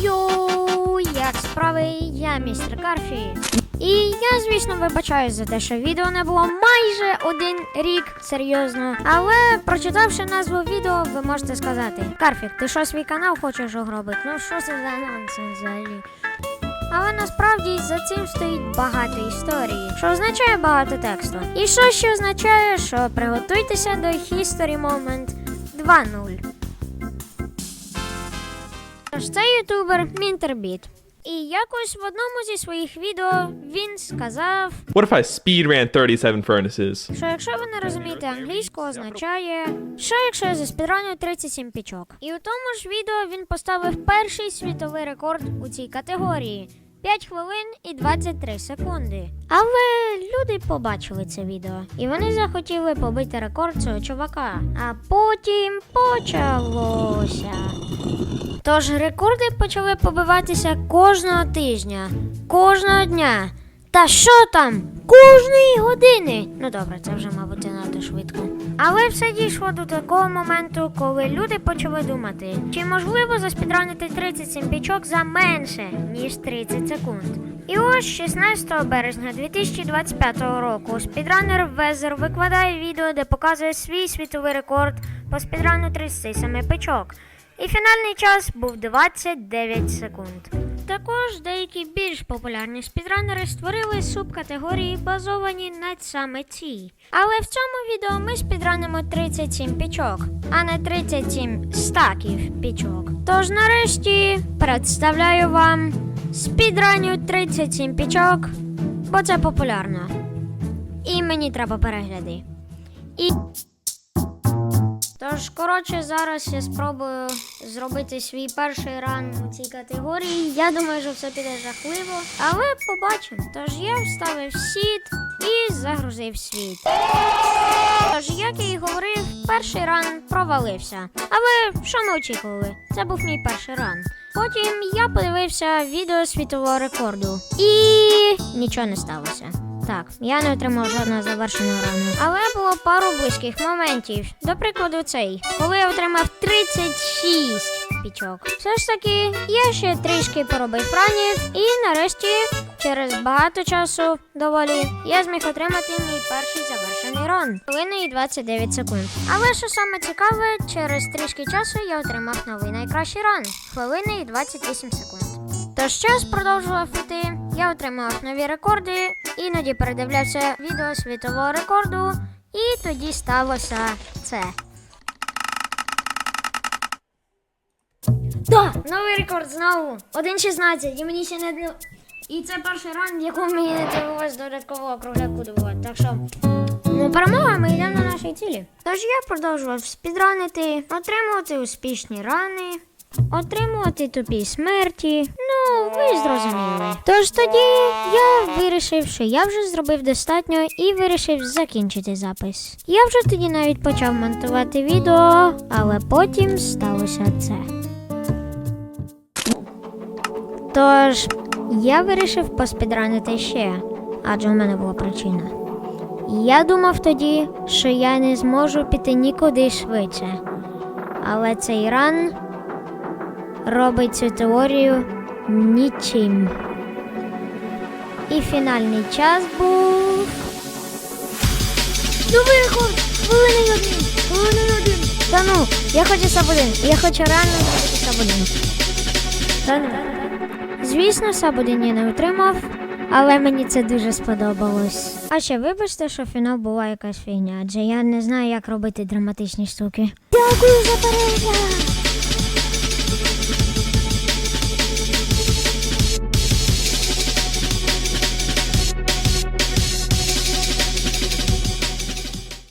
Йоу, як справи, я містер Карфі. І я, звісно, вибачаюсь за те, що відео не було майже один рік, серйозно. Але прочитавши назву відео, ви можете сказати: Карфік, ти що свій канал хочеш огробити? Ну що це за нонсенс взагалі? Але насправді за цим стоїть багато історії, що означає багато тексту. І що ще означає, що приготуйтеся до History Moment 2.0. Тож це ютубер Мінтербіт. І якось в одному зі своїх відео він сказав, What if I speedran 37 furnaces? що якщо ви не розумієте англійську, означає, що якщо я заспідраню 37 пічок. І у тому ж відео він поставив перший світовий рекорд у цій категорії. 5 хвилин і 23 секунди. Але люди побачили це відео, і вони захотіли побити рекорд цього чувака. А потім почалося. Тож рекорди почали побиватися кожного тижня, кожного дня. Та що там? Кожної години. Ну добре, це вже, мабуть, занадто швидко. Але все дійшло до такого моменту, коли люди почали думати, чи можливо заспідранити 37 пічок за менше, ніж 30 секунд. І ось 16 березня 2025 року спідранер Везер викладає відео, де показує свій світовий рекорд по спідрану 37 пічок. І фінальний час був 29 секунд. Також деякі більш популярні спідранери створили субкатегорії, базовані на саме цій. Але в цьому відео ми спідранимо 37 пічок, а не 37 стаків пічок. Тож нарешті представляю вам спідраню 37 пічок, бо це популярно. І мені треба перегляди. І Тож, коротше, зараз я спробую зробити свій перший ран у цій категорії. Я думаю, що все піде жахливо, але побачимо. Тож я вставив сіт і загрузив світ. Тож, як я і говорив, перший ран провалився. Але що ми очікували? Це був мій перший ран. Потім я подивився відео світового рекорду. І нічого не сталося. Так, я не отримав жодного завершеного рану. Але було пару близьких моментів. До прикладу, цей, коли я отримав 36 пічок. Все ж таки, я ще трішки поробив ранів, і нарешті, через багато часу доволі, я зміг отримати мій перший завершений ран. Хвилини і 29 секунд. Але що саме цікаве, через трішки часу я отримав новий найкращий ран. Хвилини і 28 секунд. Тож час продовжував іти. Я отримав нові рекорди, іноді передивлявся відео світового рекорду, і тоді сталося це. Да, новий рекорд знову. 1.16, і мені ще не І це перший ран, в якому мені не довелось додаткового кругляку добувати. Так що. Ну, перемога, ми йдемо на нашій цілі. Тож я продовжував спідранити, отримувати успішні рани, отримувати тупі смерті. Ну, ви зрозуміли. Тож тоді я вирішив, що я вже зробив достатньо і вирішив закінчити запис. Я вже тоді навіть почав монтувати відео, але потім сталося це. Тож я вирішив поспідранити ще, адже у мене була причина. Я думав тоді, що я не зможу піти нікуди швидше. Але цей ран робить цю теорію нічим. І фінальний час був. Новий рекорд! Хвилини один! Хвилини один! Та ну, я хочу саб-1. Я хочу реально зробити саб-1. Та ну. Звісно, саб-1 я не отримав, але мені це дуже сподобалось. А ще вибачте, що фінал була якась фігня, адже я не знаю, як робити драматичні штуки. Дякую за перегляд!